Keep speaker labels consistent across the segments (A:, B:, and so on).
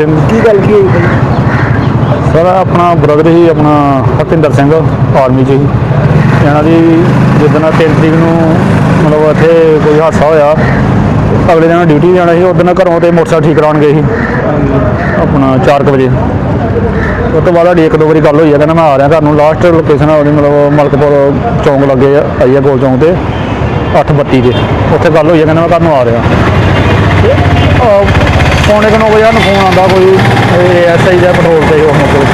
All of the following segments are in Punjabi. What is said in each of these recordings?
A: ਸਿੰਘ
B: ਕੀ ਗੱਲ ਕੀ ਹੋਈ
A: ਸਰ, ਆਪਣਾ ਬ੍ਰਦਰ ਹੀ ਆਪਣਾ ਹਰਪਿੰਦਰ ਸਿੰਘ, ਆਰਮੀ 'ਚ ਸੀ ਇਹਨਾਂ ਦੀ ਜਿੱਦਣ ਤਿੰਨ ਤਰੀਕ ਨੂੰ ਮਤਲਬ ਇੱਥੇ ਕੋਈ ਹਾਦਸਾ ਹੋਇਆ, ਅਗਲੇ ਦਿਨ ਡਿਊਟੀ ਜਾਣਾ ਸੀ ਉਦੋਂ ਘਰੋਂ ਤੇ ਮੋਟਰਸਾਈਕਲ ਠੀਕ ਕਰਾਉਣ ਗਏ ਸੀ। ਆਪਣਾ 4 ਵਜੇ। ਉਸ ਤੋਂ ਬਾਅਦ ਸਾਡੀ ਇੱਕ ਦੋ ਵਾਰੀ ਗੱਲ ਹੋਈ ਹੈ ਕਹਿੰਦਾ ਮੈਂ ਆ ਰਿਹਾ ਘਰ ਨੂੰ। ਲਾਸਟ ਲੋਕੇਸ਼ਨ ਉਹਦੀ, ਮਤਲਬ ਮਲਕਪੁਰ ਚੌਂਕ ਲੱਗੇ ਆ- ਆਈ ਹੈ ਗੋਲ ਚੌਂਕ ਤੇ 832 ਦੇ ਉੱਥੇ ਗੱਲ ਹੋਈ ਹੈ ਕਹਿੰਦਾ ਮੈਂ ਘਰ ਨੂੰ ਆ ਰਿਹਾ। ਪੌਣੇ ਕੁ ਨੌ ਵਜੇ ਸਾਨੂੰ ਫੋਨ ਆਉਂਦਾ ਕੋਈ ਐਸਆਈ ਦਾ ਪੈਟਰੋਲ ਤੇ ਉਹ ਮੌਕੇ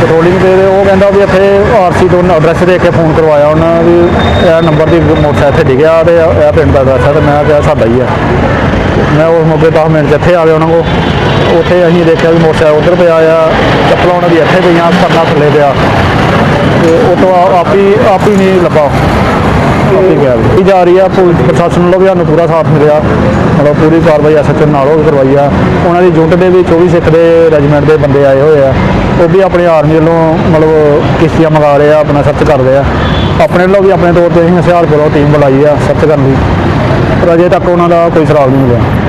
A: ਪੈਟਰੋਲਿੰਗ ਤੇ ਤੇ ਉਹ ਕਹਿੰਦਾ ਵੀ ਇੱਥੇ ਆਰਸੀ ਤੋਂ ਐਡਰੈਸ ਦੇ ਕੇ ਫੋਨ ਕਰਵਾਇਆ ਉਹਨਾਂ ਵੀ ਇਹ ਨੰਬਰ ਦੀ ਮੋਟਰਸਾਈਕਲ ਇੱਥੇ ਡਿੱਗਿਆ ਤੇ ਇਹ ਪਿੰਡ ਦਾ ਐਡਰੈਸ ਹੈ ਤੇ ਮੈਂ ਕਿਹਾ ਸਾਡਾ ਹੀ ਆ। ਮੈਂ ਉਸ ਮੌਕੇ 10 ਮਿੰਟ 'ਚ ਇੱਥੇ ਆ ਗਿਆ ਉਹਨਾਂ ਕੋਲ। ਉੱਥੇ ਅਸੀਂ ਦੇਖਿਆ ਵੀ ਮੋਟਰਸਾਈਕਲ ਉੱਧਰ ਪਿਆ ਆ, ਚੱਪਲਾਂ ਉਹਨਾਂ ਦੀ ਇੱਥੇ ਪਈਆਂ, ਪਰਨਾ ਥੱਲੇ ਪਿਆ। ਤੇ ਉਹ ਤੋਂ ਆ- ਆਪ ਹੀ ਆਪ ਹੀ ਨਹੀਂ ਲੱਭਾ। ਆਪੀ ਗਿਆ ਵੀ। ਜਾ ਰਹੀ ਆ ਪੁਲਿਸ ਪ੍ਰਸ਼ਾਸਨ ਵੱਲੋਂ ਵੀ ਸਾਨੂੰ ਪੂਰਾ ਸਾਥ ਮਿਲਿਆ ਮਤਲਬ ਪੂਰੀ ਕਾਰਵਾਈ ਐਸਐਚਓ ਨਾਲ ਉਹ ਵੀ ਕਰਵਾਈ ਆ। ਉਹਨਾਂ ਦੀ ਜੁੱਟ ਦੇ ਵੀ 24 ਸਿੱਖ ਦੇ ਰੈਜੀਮੈਂਟ ਦੇ ਬੰਦੇ ਆਏ ਹੋਏ ਆ। ਉਹ ਵੀ ਆਪਣੇ ਆਰਮੀ ਵੱਲੋਂ ਮਤਲਬ ਕਿਸ਼ਤੀਆਂ ਮੰਗਾ ਰਹੇ ਆ, ਆਪਣਾ ਸਰਚ ਕਰਦੇ ਆ। ਆਪਣੇ ਵੱਲੋਂ ਵੀ ਆਪਣੇ ਤੌਰ ਤੇ ਅਸੀਂ ਹੁਸ਼ਿਆਰਪੁਰੋਂ ਟੀਮ ਬੁਲਾਈ ਆ ਸਰਚ ਕਰਨ ਦੀ ਪਰ ਅਜੇ ਤੱਕ ਉਹਨਾਂ ਦਾ ਕੋਈ ਸ਼ਰਾਬ ਨਹੀਂ ਮਿਲਿਆ।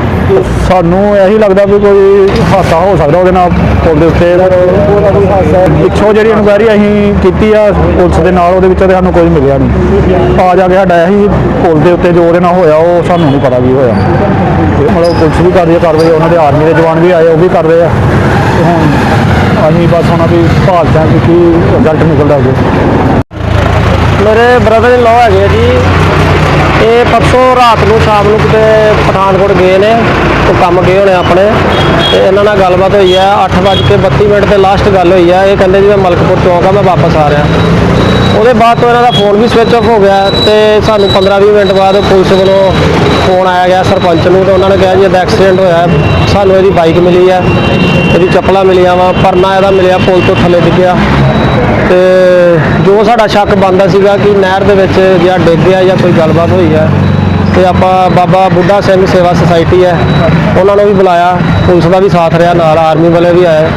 A: ਸਾਨੂੰ ਇਹੀ ਲੱਗਦਾ ਵੀ ਕੋਈ ਹਾਦਸਾ ਹੋ ਸਕਦਾ ਉਹਦੇ ਨਾਲ, ਪੁਲ ਦੇ ਉੱਤੇ। ਪਿੱਛੋਂ ਜਿਹੜੀ ਇਨਕੁਆਇਰੀ ਅਸੀਂ ਕੀਤੀ ਆ, ਪੁਲਿਸ ਦੇ ਨਾਲ, ਉਹਦੇ ਵਿੱਚ ਤੇ ਸਾਨੂੰ ਕੋਈ ਮਿਲਿਆ ਨਹੀਂ। ਆ ਜਾ ਕੇ ਸਾਡਾ ਇਹੀ ਪੁਲ ਦੇ ਉੱਤੇ ਜੋ ਉਹਦੇ ਨਾਲ ਹੋਇਆ, ਉਹ ਸਾਨੂੰ ਨਹੀਂ ਪਤਾ ਵੀ ਹੋਇਆ। ਤੇ ਮਤਲਬ ਪੁਲਿਸ ਵੀ ਕਰ ਰਹੀ ਹੈ ਕਾਰਵਾਈ, ਉਹਨਾਂ ਦੇ ਆਰਮੀ ਦੇ ਜਵਾਨ ਵੀ ਆਏ, ਉਹ ਵੀ ਕਰ ਰਹੇ ਆ। ਹੁਣ ਅਸੀਂ ਬਸ ਹੁਣ ਵੀ ਭਾਲ ਚਾਂ ਕਿ ਕੀ ਰਿਜ਼ਲਟ ਨਿਕਲਦਾ ਅੱਗੇ।
B: ਮੇਰੇ ਬ੍ਰਦਰ ਇਨ ਲਾਅ ਹੈਗੇ ਜੀ। ਇਹ ਪਰਸੋਂ ਰਾਤ ਨੂੰ, ਸ਼ਾਮ ਨੂੰ ਕਿਤੇ ਪਠਾਨਕੋਟ ਗਏ ਨੇ, ਉਹ ਕੰਮ ਗਏ ਹੋਣੇ ਆਪਣੇ, ਤੇ ਇਹਨਾਂ ਨਾਲ ਗੱਲਬਾਤ ਹੋਈ ਹੈ 8:32 ਮਿੰਟ ਤੇ ਲਾਸਟ ਗੱਲ ਹੋਈ ਹੈ ਇਹ ਕਹਿੰਦੇ ਜੀ ਮੈਂ ਮਲਕਪੁਰ ਚੌਂਕ ਆ ਮੈਂ ਵਾਪਸ ਆ ਰਿਹਾ। ਉਹਦੇ ਬਾਅਦ ਤੋਂ ਇਹਨਾਂ ਦਾ ਫੋਨ ਵੀ ਸਵਿਚ ਆਫ ਹੋ ਗਿਆ, ਤੇ ਸਾਨੂੰ 15-20 ਮਿੰਟ ਬਾਅਦ ਪੁਲਿਸ ਵੱਲੋਂ ਫੋਨ ਆਇਆ ਗਿਆ ਸਰਪੰਚ ਨੂੰ, ਤੇ ਉਹਨਾਂ ਨੇ ਕਿਹਾ ਜੀ ਇਹਦਾ ਐਕਸੀਡੈਂਟ ਹੋਇਆ, ਸਾਨੂੰ ਇਹਦੀ ਬਾਈਕ ਮਿਲੀ ਹੈ ਇਹਦੀ ਚੱਪਲਾਂ ਮਿਲੀਆਂ ਵਾ, ਪਰਨਾ ਇਹਦਾ ਮਿਲਿਆ ਪੁਲ ਤੋਂ ਥੱਲੇ ਡਿੱਗਿਆ, ਤੇ ਜੋ ਸਾਡਾ ਸ਼ੱਕ ਬਣਦਾ ਸੀਗਾ ਕਿ ਨਹਿਰ ਦੇ ਵਿੱਚ ਜਾਂ ਡਿੱਗਿਆ ਜਾਂ ਕੋਈ ਗੱਲਬਾਤ ਹੋਈ ਹੈ, ਤੇ ਆਪਾਂ ਬਾਬਾ ਬੁੱਢਾ ਸਿੰਘ ਸੇਵਾ ਸੁਸਾਇਟੀ ਹੈ, ਉਹਨਾਂ ਨੂੰ ਵੀ ਬੁਲਾਇਆ, ਪੁਲਿਸ ਦਾ ਵੀ ਸਾਥ ਰਿਹਾ, ਨਾਲ ਆਰਮੀ ਵਾਲੇ ਵੀ ਆਏ,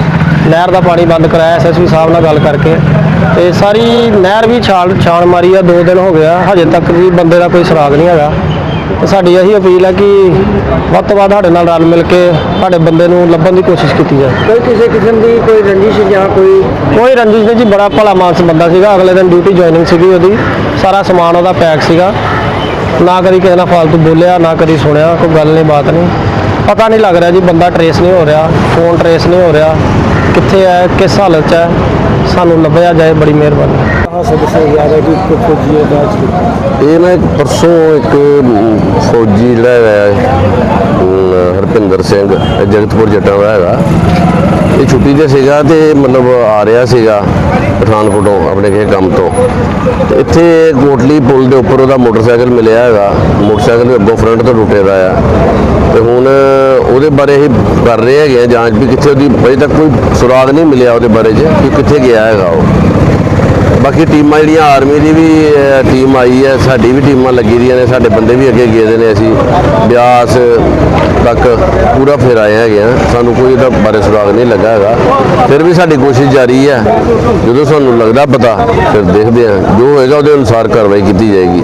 B: ਨਹਿਰ ਦਾ ਪਾਣੀ ਬੰਦ ਕਰਾਇਆ ਐਸਐਸਪੀ ਸਾਹਿਬ ਨਾਲ ਗੱਲ ਕਰਕੇ, ਤੇ ਸਾਰੀ ਨਹਿਰ ਵੀ ਛਾਲ ਛਾਲ ਮਾਰੀ ਆ, ਦੋ ਦਿਨ ਹੋ ਗਿਆ ਹਜੇ ਤੱਕ ਵੀ ਬੰਦੇ ਦਾ ਕੋਈ ਸੁਰਾਗ ਨਹੀਂ ਹੈਗਾ। ਤੇ ਸਾਡੀ ਇਹੀ ਅਪੀਲ ਹੈ ਕਿ ਵੱਧ ਤੋਂ ਵੱਧ ਸਾਡੇ ਨਾਲ ਰਲ ਮਿਲ ਕੇ ਸਾਡੇ ਬੰਦੇ ਨੂੰ ਲੱਭਣ ਦੀ ਕੋਸ਼ਿਸ਼ ਕੀਤੀ ਜਾਏ।
C: ਕੋਈ ਕਿਸੇ ਕਿਸਮ ਦੀ ਕੋਈ ਰੰਜਿਸ਼ ਜਾਂ ਕੋਈ
B: ਕੋਈ ਰੰਜਿਸ਼ ਨਹੀਂ ਜੀ ਬੜਾ ਭਲਾ ਮਾਨਸ ਬੰਦਾ ਸੀਗਾ। ਅਗਲੇ ਦਿਨ ਡਿਊਟੀ ਜੁਆਇਨਿੰਗ ਸੀਗੀ ਉਹਦੀ। ਸਾਰਾ ਸਮਾਨ ਉਹਦਾ ਪੈਕ ਸੀਗਾ। ਨਾ ਕਦੀ ਕਿਸੇ ਨਾਲ ਫਾਲਤੂ ਬੋਲਿਆ ਨਾ ਕਦੀ ਸੁਣਿਆ ਕੋਈ ਗੱਲ ਨਹੀਂ ਬਾਤ ਨਹੀਂ। ਪਤਾ ਨਹੀਂ ਲੱਗ ਰਿਹਾ ਜੀ ਬੰਦਾ ਟਰੇਸ ਨਹੀਂ ਹੋ ਰਿਹਾ ਫੋਨ ਟਰੇਸ ਨਹੀਂ ਹੋ ਰਿਹਾ। ਕਿੱਥੇ ਹੈ ਕਿਸ ਹਾਲਤ 'ਚ ਹੈ ਸਾਨੂੰ ਲੱਭਿਆ ਜਾਏ ਬੜੀ ਮਿਹਰਬਾਨੀ।
D: ਇਹ ਨਾ ਇੱਕ ਪਰਸੋਂ ਇੱਕ ਫੌਜੀ ਜਿਹੜਾ ਹੈਗਾ ਹਰਪਿੰਦਰ ਸਿੰਘ ਜਗਤਪੁਰ ਜੱਟਾਂ ਦਾ ਹੈਗਾ। ਇਹ ਛੁੱਟੀ ਤੇ ਸੀਗਾ ਤੇ ਮਤਲਬ ਆ ਰਿਹਾ ਸੀਗਾ ਪਠਾਨਕੋਟੋਂ ਆਪਣੇ ਕਿਸੇ ਕੰਮ ਤੋਂ। ਤੇ ਇੱਥੇ ਕੋਟਲੀ ਪੁਲ ਦੇ ਉੱਪਰ ਉਹਦਾ ਮੋਟਰਸਾਈਕਲ ਮਿਲਿਆ ਹੈਗਾ। ਮੋਟਰਸਾਈਕਲ ਅੱਗੋਂ ਫਰੰਟ ਤੋਂ ਟੁੱਟੇ ਦਾ ਆ। ਤੇ ਹੁਣ ਉਹਦੇ ਬਾਰੇ ਹੀ ਕਰ ਰਹੇ ਹੈਗੇ ਆ ਜਾਂਚ ਵੀ ਕਿੱਥੇ ਉਹਦੀ, ਅਜੇ ਤੱਕ ਕੋਈ ਸੁਰਾਗ ਨਹੀਂ ਮਿਲਿਆ ਉਹਦੇ ਬਾਰੇ 'ਚ ਕਿ ਕਿੱਥੇ ਗਿਆ ਹੈਗਾ ਉਹ। ਬਾਕੀ ਟੀਮਾਂ ਜਿਹੜੀਆਂ ਆਰਮੀ ਦੀ ਵੀ ਟੀਮ ਆਈ ਹੈ, ਸਾਡੀ ਵੀ ਟੀਮਾਂ ਲੱਗੀ ਦੀਆਂ ਨੇ, ਸਾਡੇ ਬੰਦੇ ਵੀ ਅੱਗੇ ਗਏ ਦੇ ਨੇ, ਅਸੀਂ ਬਿਆਸ ਤੱਕ ਪੂਰਾ ਫਿਰ ਆਏ ਹੈਗੇ ਆ। ਸਾਨੂੰ ਕੋਈ ਇਹਦਾ ਬਾਰੇ ਸੁਰਾਗ ਨਹੀਂ ਲੱਗਾ ਹੈਗਾ। ਫਿਰ ਵੀ ਸਾਡੀ ਕੋਸ਼ਿਸ਼ ਜਾਰੀ ਹੈ। ਜਦੋਂ ਸਾਨੂੰ ਲੱਗਦਾ ਪਤਾ, ਫਿਰ ਦੇਖਦੇ ਹਾਂ। ਜੋ ਹੋਏਗਾ ਉਹਦੇ ਅਨੁਸਾਰ ਕਾਰਵਾਈ ਕੀਤੀ ਜਾਏਗੀ।